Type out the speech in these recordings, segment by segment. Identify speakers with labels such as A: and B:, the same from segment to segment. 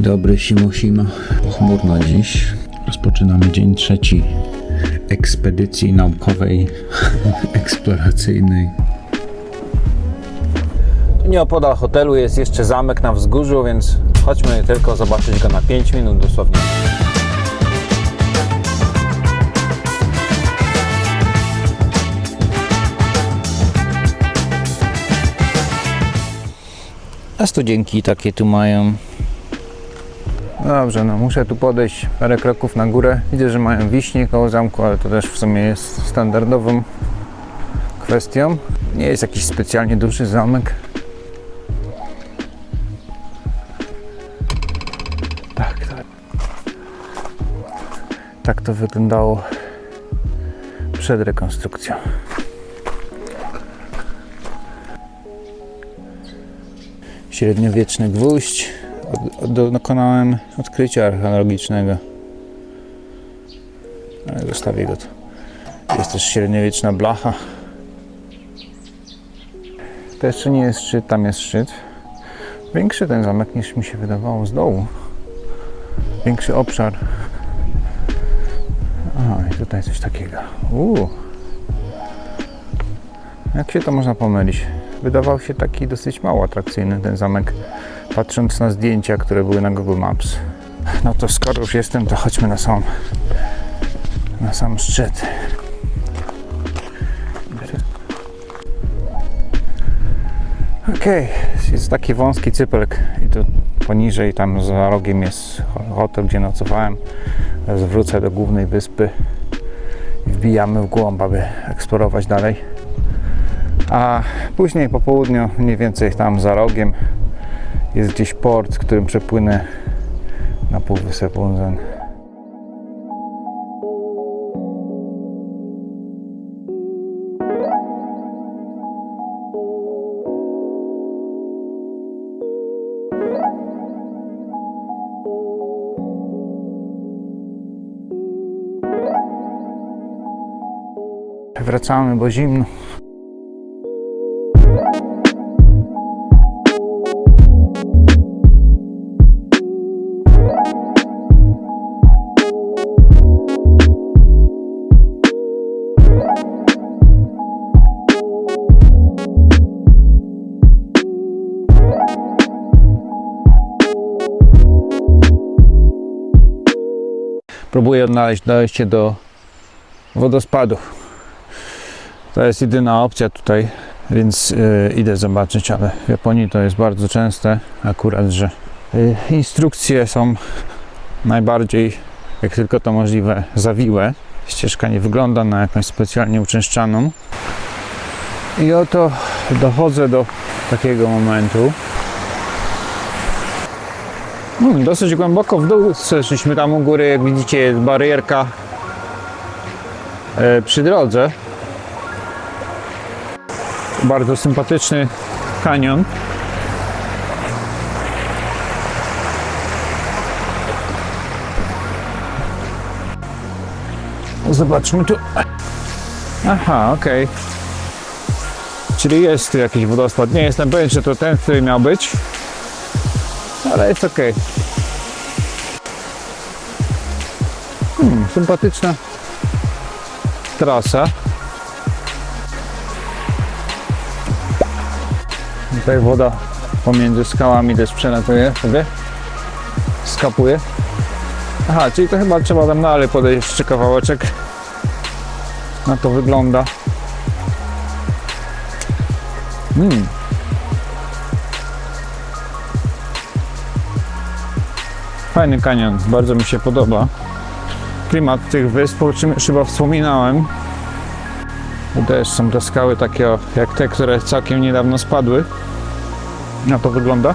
A: dobry, simo simo. Chmurno dziś. Rozpoczynamy dzień trzeci ekspedycji naukowej, eksploracyjnej.
B: Nieopodal hotelu jest jeszcze zamek na wzgórzu, więc chodźmy tylko zobaczyć go na 5 minut dosłownie. A studzienki takie tu mają. Dobrze, no muszę tu podejść parę kroków na górę. Widzę, że mają wiśnie koło zamku, ale to też w sumie jest standardową kwestią. Nie jest jakiś specjalnie duży zamek. Tak, tak. Tak to wyglądało przed rekonstrukcją. Średniowieczny gwóźdź. Dokonałem odkrycia archeologicznego. Ale zostawię go tu. Jest też średniowieczna blacha. To jeszcze nie jest szczyt, tam jest szczyt. Większy ten zamek niż mi się wydawało z dołu. Większy obszar. A, i tutaj coś takiego. Uuu. Jak się to można pomylić? Wydawał się taki dosyć mało atrakcyjny ten zamek, patrząc na zdjęcia, które były na Google Maps. No to skoro już jestem, to chodźmy na sam, na sam szczyt. Okej, jest taki wąski cypelek i tu poniżej, tam za rogiem jest hotel, gdzie nocowałem. Teraz wrócę do głównej wyspy i wbijamy w głąb, aby eksplorować dalej. A później po południu, mniej więcej tam za rogiem, jest gdzieś port, którym przepłynę na półwysep Unzen. Wracamy, bo zimno. Próbuję odnaleźć dojście do wodospadu. To jest jedyna opcja tutaj, więc y, idę zobaczyć, ale w Japonii to jest bardzo częste akurat, że y, instrukcje są najbardziej, jak tylko to możliwe, zawiłe. Ścieżka nie wygląda na jakąś specjalnie uczęszczaną. I oto dochodzę do takiego momentu. Hmm, dosyć głęboko w dół zeszliśmy tam u góry, jak widzicie jest barierka e, przy drodze. Bardzo sympatyczny kanion. Zobaczmy tu. Aha, okej. Czyli jest tu jakiś wodospad. Nie jestem pewien, czy to ten, który miał być. Ale jest ok. Hmm, sympatyczna trasa. Tutaj woda pomiędzy skałami też przelatuje sobie. Skapuje. Aha, czyli to chyba trzeba tam dalej podejść jeszcze kawałeczek. Na to wygląda. Hmm. Fajny kanion, bardzo mi się podoba. Klimat tych wysp, o czym już chyba wspominałem. Też są te skały takie jak te, które całkiem niedawno spadły. Na to wygląda.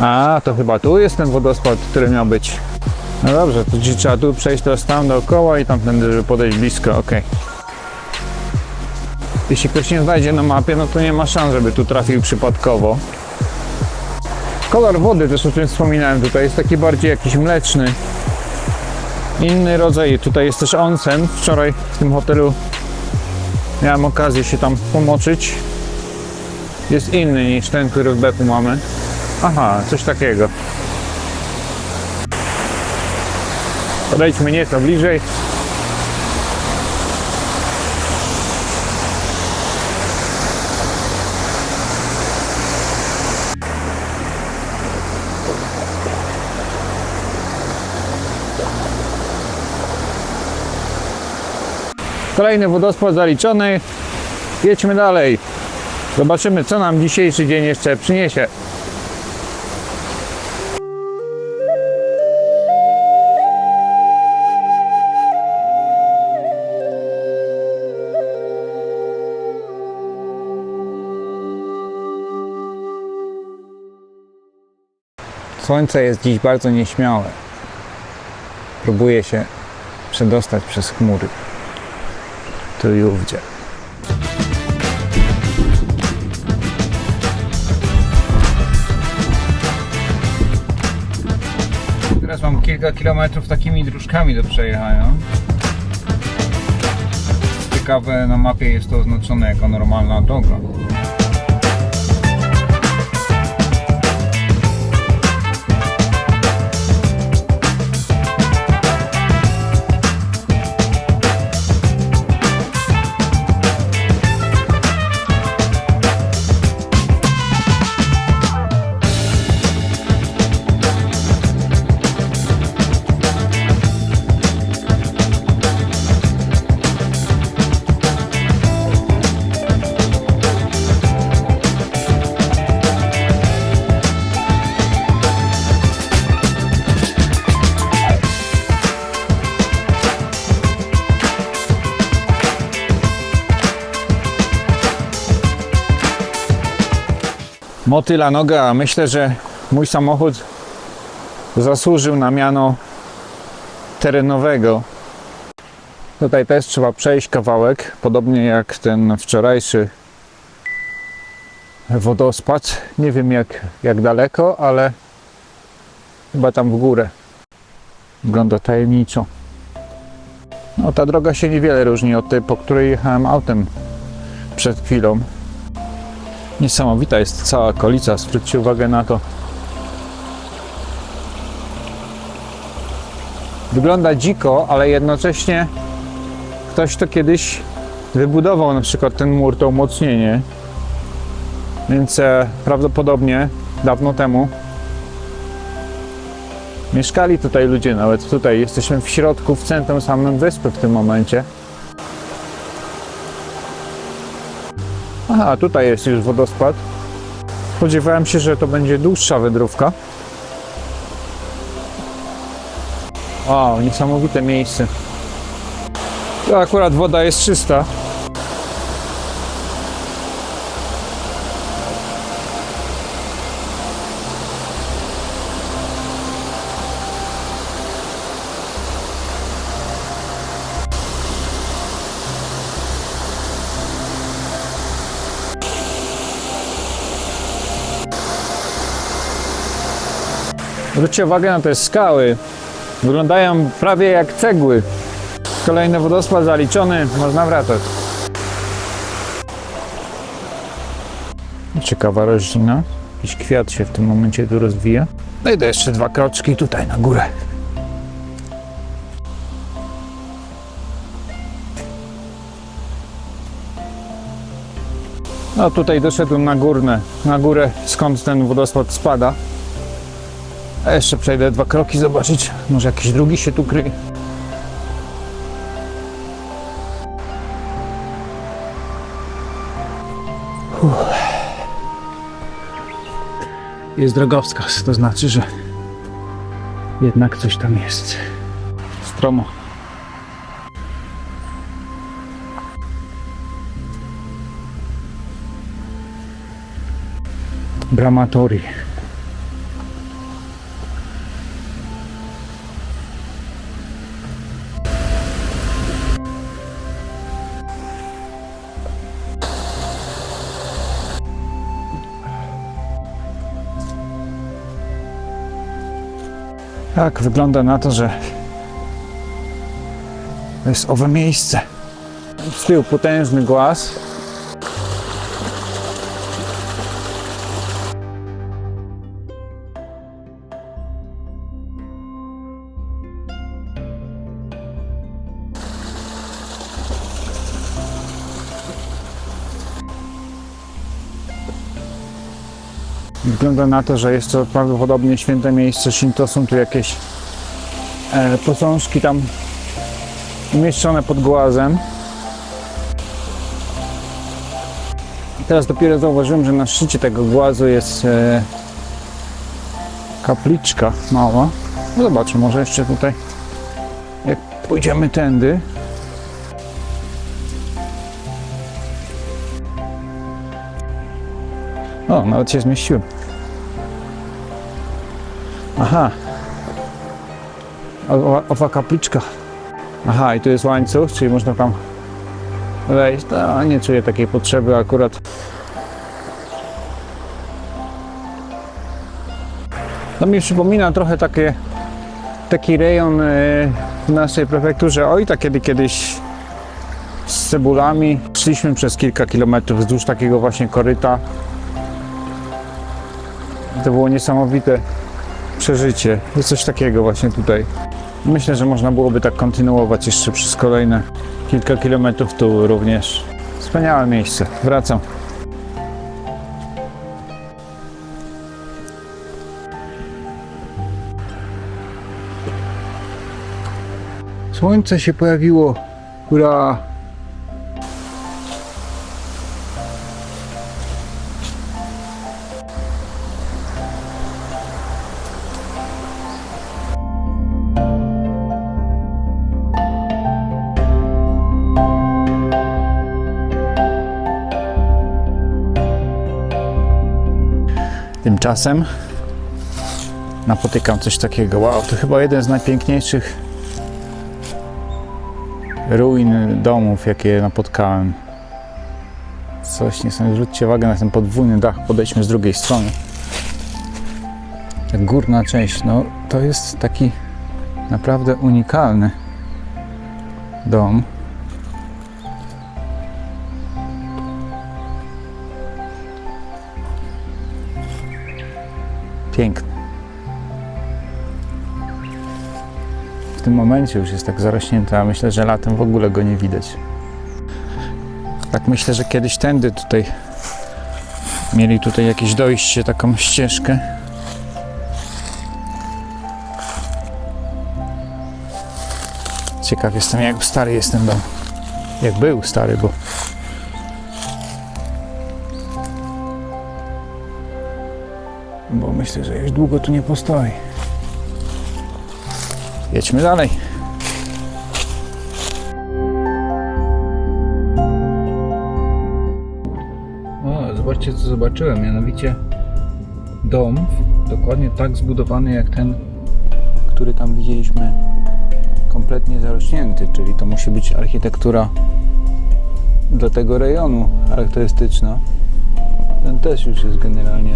B: A, to chyba tu jest ten wodospad, który miał być. No dobrze, to dziś trzeba tu przejść teraz tam dookoła i tamtędy, żeby podejść blisko, ok. Jeśli ktoś nie znajdzie na mapie, no to nie ma szans, żeby tu trafił przypadkowo. Kolor wody, też o czym wspominałem tutaj, jest taki bardziej jakiś mleczny. Inny rodzaj, tutaj jest też onsen. Wczoraj w tym hotelu miałem okazję się tam pomoczyć. Jest inny niż ten, który w Beku mamy. Aha, coś takiego. Podejdźmy nieco bliżej. Kolejny wodospad zaliczony. Jedźmy dalej. Zobaczymy, co nam dzisiejszy dzień jeszcze przyniesie. Słońce jest dziś bardzo nieśmiałe. Próbuje się przedostać przez chmury. Tu i ówdzie. Teraz mam kilka kilometrów takimi dróżkami do przejechania. Ciekawe, na mapie jest to oznaczone jako normalna droga. Motyla noga. Myślę, że mój samochód zasłużył na miano terenowego. Tutaj też trzeba przejść kawałek, podobnie jak ten wczorajszy wodospad. Nie wiem jak, jak daleko, ale chyba tam w górę. Wygląda tajemniczo. No ta droga się niewiele różni od tej, po której jechałem autem przed chwilą. Niesamowita jest cała okolica, zwróćcie uwagę na to. Wygląda dziko, ale jednocześnie ktoś to kiedyś wybudował, na przykład ten mur, to umocnienie. Więc e, prawdopodobnie dawno temu mieszkali tutaj ludzie, nawet tutaj jesteśmy w środku, w centrum samym wyspy w tym momencie. Aha, tutaj jest już wodospad. Spodziewałem się, że to będzie dłuższa wędrówka. Wow, niesamowite miejsce. Tu akurat woda jest czysta. Zwróćcie uwagę na te skały. Wyglądają prawie jak cegły. Kolejny wodospad zaliczony, można wracać. Ciekawa roślina. Jakiś kwiat się w tym momencie tu rozwija. No idę jeszcze dwa kroczki tutaj na górę. No tutaj doszedłem na górne, na górę skąd ten wodospad spada. A jeszcze przejdę dwa kroki zobaczyć, może jakiś drugi się tu kryje. Jest drogowskaz, to znaczy, że jednak coś tam jest. Stromo. Bramatori. Tak, wygląda na to, że to jest owe miejsce. Z tyłu potężny głaz. Wygląda na to, że jest to prawdopodobnie święte miejsce Shinto. Są tu jakieś e, posążki tam umieszczone pod głazem. Teraz dopiero zauważyłem, że na szczycie tego głazu jest e, kapliczka mała. No może jeszcze tutaj jak pójdziemy tędy. O, nawet się zmieściłem. Aha. Owa, owa kapliczka. Aha, i tu jest łańcuch, czyli można tam wejść. No, nie czuję takiej potrzeby akurat. To mi przypomina trochę takie, taki rejon e, w naszej prefekturze Ojta, kiedy kiedyś z cebulami szliśmy przez kilka kilometrów wzdłuż takiego właśnie koryta. To było niesamowite przeżycie. Jest coś takiego właśnie tutaj. Myślę, że można byłoby tak kontynuować jeszcze przez kolejne kilka kilometrów tu również. Wspaniałe miejsce. Wracam. Słońce się pojawiło. Hurra! Tymczasem napotykam coś takiego. Wow, to chyba jeden z najpiękniejszych ruin domów, jakie napotkałem. Coś niesamowitego. Zwróćcie uwagę na ten podwójny dach. Podejdźmy z drugiej strony. Ta górna część, no to jest taki naprawdę unikalny dom. Piękny. W tym momencie już jest tak zarośnięty, a myślę, że latem w ogóle go nie widać. Tak myślę, że kiedyś tędy tutaj mieli tutaj jakieś dojście, taką ścieżkę. Ciekaw jestem, jak stary jest ten dom. Jak był stary, bo bo myślę, że już długo tu nie postoi. Jedźmy dalej. O, zobaczcie co zobaczyłem, mianowicie dom dokładnie tak zbudowany jak ten, który tam widzieliśmy kompletnie zarośnięty, czyli to musi być architektura dla tego rejonu charakterystyczna. Ten też już jest generalnie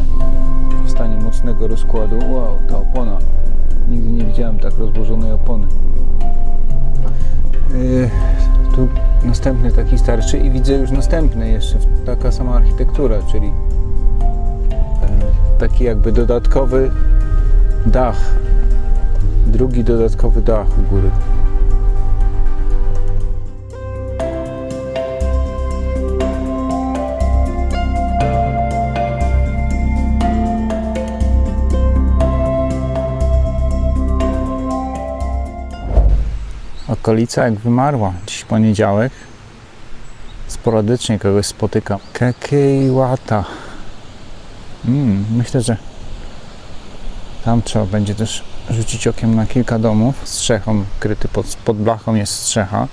B: stanie mocnego rozkładu. Wow, ta opona. Nigdy nie widziałem tak rozłożonej opony. Yy, tu następny taki starszy i widzę już następny jeszcze. Taka sama architektura, czyli e, taki jakby dodatkowy dach. Drugi dodatkowy dach u góry. Okolica jak wymarła. Dziś poniedziałek. Sporadycznie kogoś spotykam. Kekeiwata. Mm, myślę, że tam trzeba będzie też rzucić okiem na kilka domów. Strzechą kryty pod, pod blachą jest strzecha.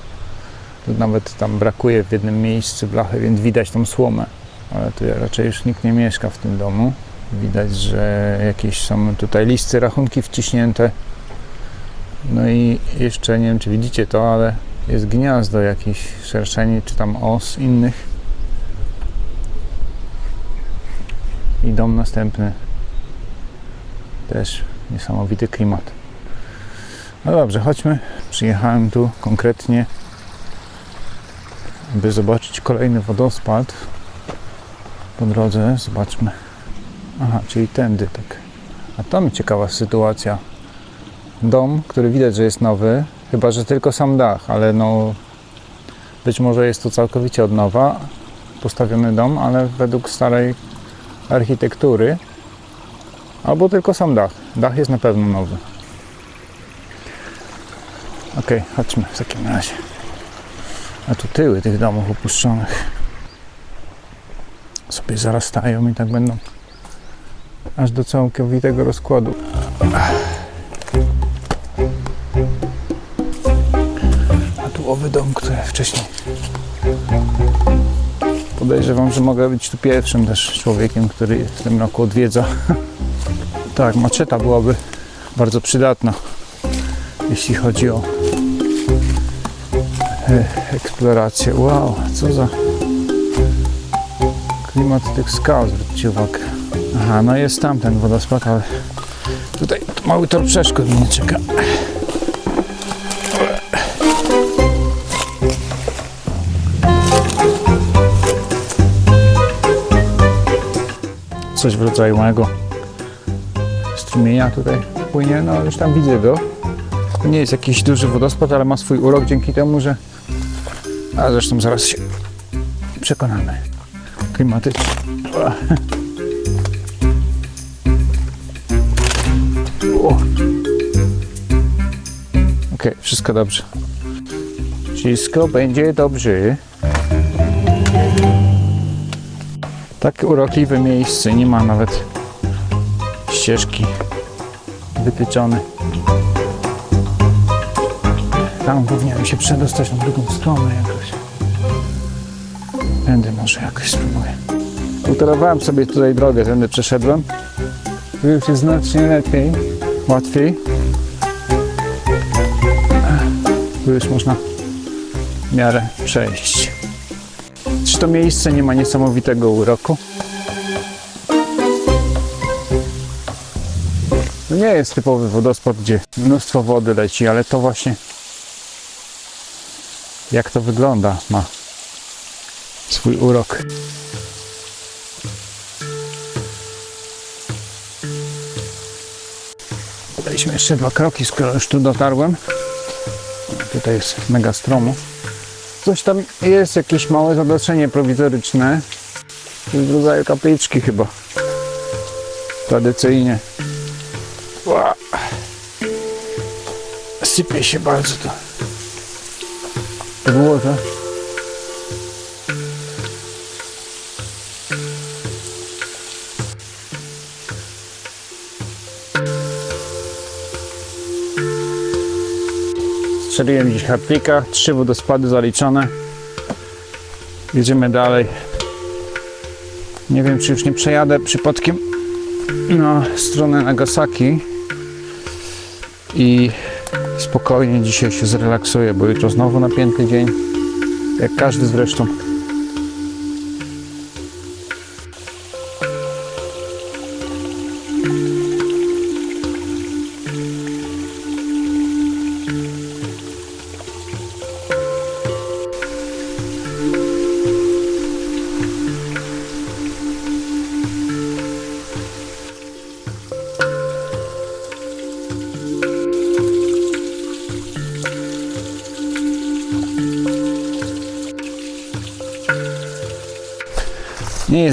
B: Nawet tam brakuje w jednym miejscu blachy, więc widać tą słomę. Ale tu raczej już nikt nie mieszka w tym domu. Widać, że jakieś są tutaj listy, rachunki wciśnięte. No i jeszcze nie wiem, czy widzicie to, ale jest gniazdo jakichś szerszeni, czy tam os innych. I dom następny. Też niesamowity klimat. No dobrze, chodźmy. Przyjechałem tu konkretnie, aby zobaczyć kolejny wodospad. Po drodze zobaczmy. Aha, czyli tędy tak. A to mi ciekawa sytuacja dom, który widać, że jest nowy, chyba że tylko sam dach, ale no być może jest to całkowicie od nowa postawiony dom, ale według starej architektury Albo tylko sam dach. Dach jest na pewno nowy. Okej, chodźmy w takim razie. A tu tyły tych domów opuszczonych sobie zarastają i tak będą aż do całkowitego rozkładu. Tu owy dom, który wcześniej podejrzewam, że mogę być tu pierwszym też człowiekiem, który w tym roku odwiedza. tak, maczeta byłaby bardzo przydatna, jeśli chodzi o e, eksplorację. Wow, co za klimat tych skał, zwróćcie uwagę. Aha, no jest tam ten wodospad, ale tutaj mały tor przeszkód mnie czeka. Coś w rodzaju małego strumienia tutaj płynie, no już tam widzę go. To nie jest jakiś duży wodospad, ale ma swój urok dzięki temu, że... A zresztą zaraz się przekonamy. Klimatycznie. Okej, wszystko dobrze. Wszystko będzie dobrze. Takie urokliwe miejsce, nie ma nawet ścieżki wytyczone. Tam powinienem się przedostać na drugą stronę jakoś. Będę może jakoś spróbuję. Utorowałem sobie tutaj drogę, tędy przeszedłem. Już jest znacznie lepiej, łatwiej. Tu już można w miarę przejść. To miejsce nie ma niesamowitego uroku? To nie jest typowy wodospad, gdzie mnóstwo wody leci, ale to właśnie jak to wygląda ma swój urok. Daliśmy jeszcze dwa kroki, skoro już tu dotarłem. Tutaj jest mega stromo. Coś tam jest, jakieś małe zadaszenie prowizoryczne. W rodzaju kapliczki chyba. Tradycyjnie. Ła. Sypie się bardzo to. Podłoże. Strzeliłem dziś hartlika, trzy wodospady zaliczone. Jedziemy dalej. Nie wiem, czy już nie przejadę przypadkiem na stronę Nagasaki i spokojnie dzisiaj się zrelaksuję, bo jutro znowu napięty dzień, jak każdy zresztą.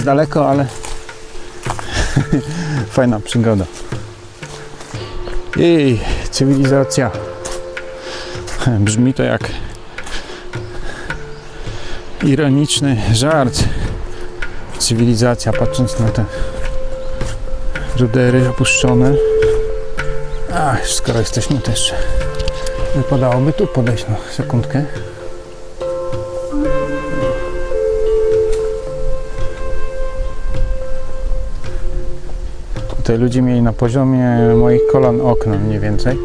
B: Jest daleko, ale fajna przygoda. Jej, cywilizacja. Brzmi to jak ironiczny żart. Cywilizacja, patrząc na te rudery opuszczone. A, skoro jesteśmy też, wypadałoby tu podejść na sekundkę. Tutaj ludzie mieli na poziomie moich kolan okna mniej więcej.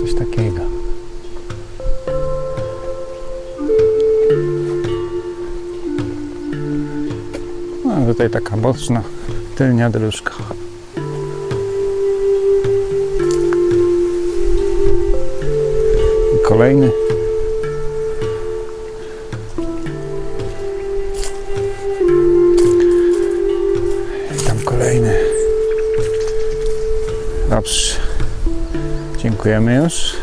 B: Coś takiego. No, a tutaj taka boczna tylnia dróżka. Kolejny. Dobrze. Dziękujemy już.